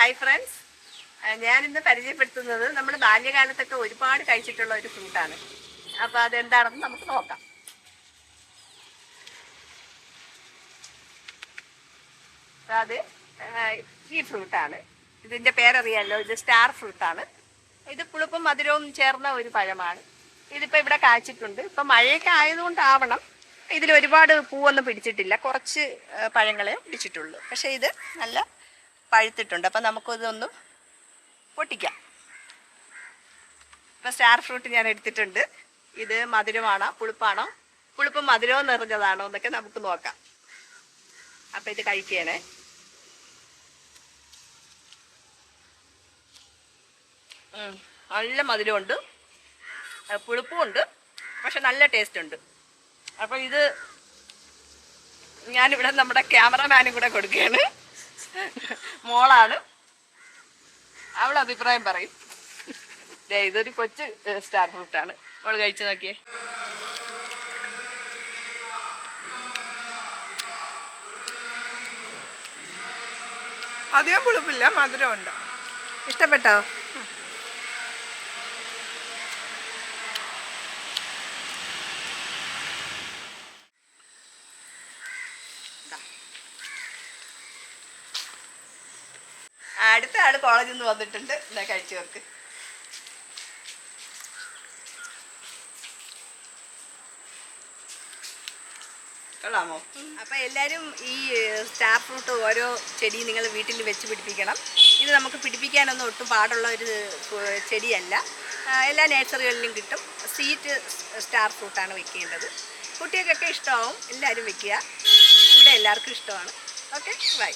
Hi friends ഞാനിന്ന് പരിചയപ്പെടുത്തുന്നത് നമ്മുടെ ബാല്യകാലത്തൊക്കെ ഒരുപാട് കഴിച്ചിട്ടുള്ള ഒരു ഫ്രൂട്ടാണ് അപ്പോൾ അതെന്താണെന്ന് നമുക്ക് നോക്കാം. അത് ഈ ഫ്രൂട്ടാണ് ഇതിന്റെ പേരറിയാമല്ലോ ഇത് സ്റ്റാർ ഫ്രൂട്ടാണ് ഇത് പുളിപ്പും മധുരവും ചേർന്ന ഒരു പഴമാണ്. ഇതിപ്പോൾ ഇവിടെ കായ്ച്ചിട്ടുണ്ട് ഇപ്പം മഴയൊക്കെ ആയതുകൊണ്ടാവണം. ഇതിൽ ഒരുപാട് പൂവൊന്നും പിടിച്ചിട്ടില്ല. കുറച്ച് പഴങ്ങളെ പിടിച്ചിട്ടുള്ളൂ. പക്ഷേ ഇത് നല്ല പഴുത്തിട്ടുണ്ട്. അപ്പം നമുക്കിതൊന്ന് പൊട്ടിക്കാം. ഇപ്പം സ്റ്റാർ ഫ്രൂട്ട് ഞാൻ എടുത്തിട്ടുണ്ട്. ഇത് മധുരമാണോ? പുളിപ്പാണോ? പുളിപ്പും മധുരവും നിറഞ്ഞതാണോ എന്നൊക്കെ നമുക്ക് നോക്കാം. അപ്പം ഇത് കഴിക്കണേ. നല്ല മധുരമുണ്ട്. പുളിപ്പുമുണ്ട്. പക്ഷെ നല്ല ടേസ്റ്റ് ഉണ്ട് അപ്പം ഇത് ഞാനിവിടെ നമ്മുടെ ക്യാമറമാനും കൂടെ കൊടുക്കുകയാണ് മോളാണ്. അവൾ അഭിപ്രായം പറയും. ഇതൊരു കൊച്ചു സ്റ്റാർ ഫ്രൂട്ടാണ് അവൾ കഴിച്ചു നോക്കിയേ. അധികം പുളിപ്പില്ല മധുരമുണ്ട്. ഇഷ്ടപ്പെട്ടോ? അടുത്ത ആൾ കോളേജിൽ നിന്ന് വന്നിട്ടുണ്ട്. എന്നാ കഴിച്ചു നോക്ക് കൊള്ളാമോ? അപ്പൊ എല്ലാരും ഈ സ്റ്റാർ ഫ്രൂട്ട് ഓരോ ചെടി നിങ്ങൾ വീട്ടിൽ വെച്ച് പിടിപ്പിക്കണം. ഇത് നമുക്ക് പിടിപ്പിക്കാനൊന്നും ഒട്ടും പാടുള്ള ഒരു ചെടിയല്ല. എല്ലാ നേഴ്സറികളിലും കിട്ടും. സീറ്റ് സ്റ്റാർ ഫ്രൂട്ടാണ് വെക്കേണ്ടത്. കുട്ടികൾക്കൊക്കെ ഇഷ്ടമാവും. എല്ലാവരും വെക്കുക. ഇവിടെ എല്ലാവർക്കും ഇഷ്ടമാണ്. Okay bye